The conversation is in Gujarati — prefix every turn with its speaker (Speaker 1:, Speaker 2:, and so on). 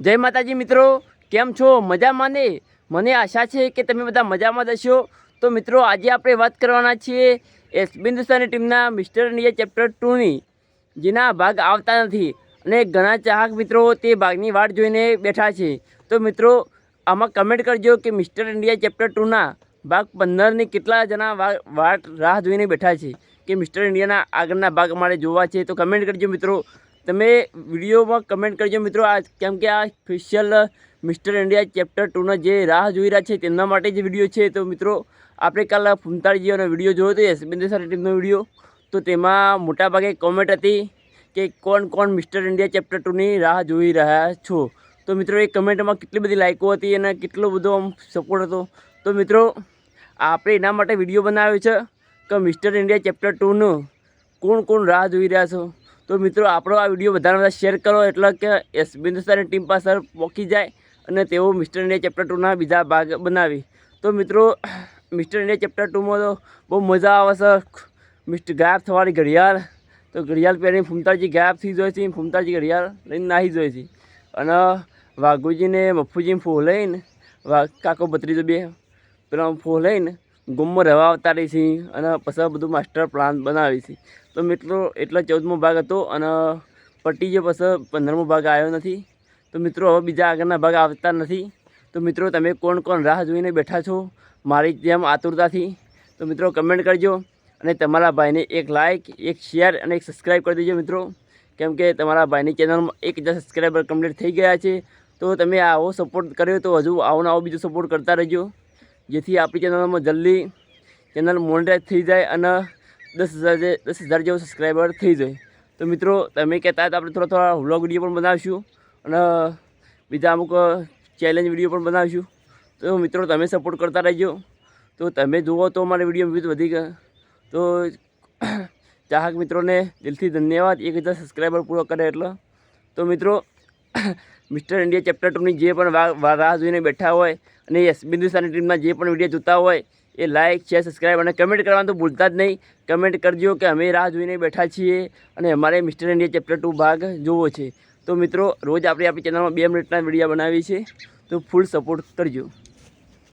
Speaker 1: જય માતાજી મિત્રો, કેમ છો? મજામાં ને? મને આશા છે કે તમે બધા મજામાં જ તો મિત્રો, આજે આપણે વાત કરવાના છીએ એસ હિન્દુસ્તાની ટીમના મિસ્ટર ઇન્ડિયા ચેપ્ટર ટુની, જેના ભાગ આવતા નથી. અને ઘણા ચાહક મિત્રો તે ભાગની વાટ જોઈને બેઠા છે. તો મિત્રો, આમાં કમેન્ટ કરજો કે મિસ્ટર ઇન્ડિયા ચેપ્ટર ટુના ભાગ પંદરની કેટલા જણા વાટ રાહ જોઈને બેઠા છે. કે મિસ્ટર ઇન્ડિયાના આગળના ભાગ અમારે જોવા છે તો કમેન્ટ કરજો મિત્રો. તમે વિડીયોમાં કમેન્ટ કરજો મિત્રો. આ કેમ કે આ સ્પેશિયલ મિસ્ટર ઇન્ડિયા ચેપ્ટર ટુનો જે રાહ જોઈ રહ્યા છે તેમના માટે જે વીડિયો છે, તો મિત્રો, આપણે કાલ ફૂમતાળજીઓનો વીડિયો જોયો હતો એસબિંદુ સારી ટીમનો વીડિયો. તો તેમાં મોટાભાગે કોમેન્ટ હતી કે કોણ કોણ મિસ્ટર ઇન્ડિયા ચેપ્ટર ટુની રાહ જોઈ રહ્યા છો. તો મિત્રો, એ કમેન્ટમાં કેટલી બધી લાઇકો હતી અને કેટલો બધો આમ સપોર્ટ હતો. તો મિત્રો, આપણે એના માટે વીડિયો બનાવ્યો છે કે મિસ્ટર ઇન્ડિયા ચેપ્ટર ટુનું કોણ કોણ રાહ જોઈ રહ્યા છો? તો મિત્રો, આપણો આ વીડિયો વધારે બધા શેર કરો એટલે કે એસ હિન્દુસ્તાની ટીમ પાસે પહોંચી જાય અને તેઓ મિસ્ટર ઇન્ડિયા ચેપ્ટર ટુના બીજા ભાગ બનાવી. તો મિત્રો, મિસ્ટર ઇન્ડિયા ચેપ્ટર ટુમાં તો બહુ મજા આવે છે. મિસ્ટર ગાયબ થવાની ઘડિયાળ. તો ઘડિયાળ પહેરીને ફૂમતાજી ગાયબ થઈ જાય છે, ફૂમતાજી ઘડિયાળ લઈને નાહી જાય છે. અને વાઘુજીને મફુજીને ફો લઈને કાકો ભત્રીજો બે, પેલા ફો લઈને ગુમમાં રહેવા આવતા રહી છે અને પછી બધું માસ્ટર પ્લાન બનાવી છે. તો મિત્રો, એટલો ચૌદમો ભાગ હતો અને પટ્ટી જે પછી પંદરમો ભાગ આવ્યો નથી. તો મિત્રો, હવે બીજા આગળના ભાગ આવતા નથી. તો મિત્રો, તમે કોણ કોણ રાહ જોઈને બેઠા છો મારી જેમ આતુરતાથી? તો મિત્રો કમેન્ટ કરજો અને તમારા ભાઈને એક લાઇક એક શેર અને એક સબસ્ક્રાઈબ કરી દેજો મિત્રો. કેમ કે તમારા ભાઈની ચેનલમાં એક હજાર સબસ્ક્રાઈબર કમ્પ્લીટ થઈ ગયા છે. તો તમે આવો સપોર્ટ કર્યો તો હજુ આવો આવો બીજો સપોર્ટ કરતા રહેજો. જેથી આપણી ચેનલમાં જલ્દી ચેનલ મોનિટાઈઝ થઈ જાય અને દસ હજાર જે- દસ હજાર જેવો સબસ્ક્રાઈબર થઈ જાય. તો મિત્રો, તમે કહેતા હતા આપણે થોડા થોડા વ્લોગ વીડિયો પણ બનાવીશું અને બીજા અમુક ચેલેન્જ વીડિયો પણ બનાવીશું. તો મિત્રો, તમે સપોર્ટ કરતા રહેજો. તો તમે જુઓ તો અમારે વીડિયો વ્યૂઝ વધી ગયા તો ચાહક મિત્રોને દિલથી ધન્યવાદ. એક હજાર સબસ્ક્રાઈબર પૂરો કરે એટલે. તો મિત્રો મિસ્ટર ઇન્ડિયા ચેપ્ટર ટુની જે પણ રાહ જોઈને બેઠા હોય અને યસ સાની ટીમના જે પણ વીડિયો જોતા હોય, એ લાઇક શેર સબસ્ક્રાઈબ અને કમેન્ટ કરવાનું તો ભૂલતા જ નહીં. કમેન્ટ કરજો કે અમે રાહ જોઈને બેઠા છીએ અને અમારે મિસ્ટર ઇન્ડિયા ચેપ્ટર ટુ ભાગ જોવો છે. તો મિત્રો, રોજ આપણે આપણી ચેનલમાં બે મિનિટના વીડિયો બનાવીએ છીએ. તો ફૂલ સપોર્ટ કરજો.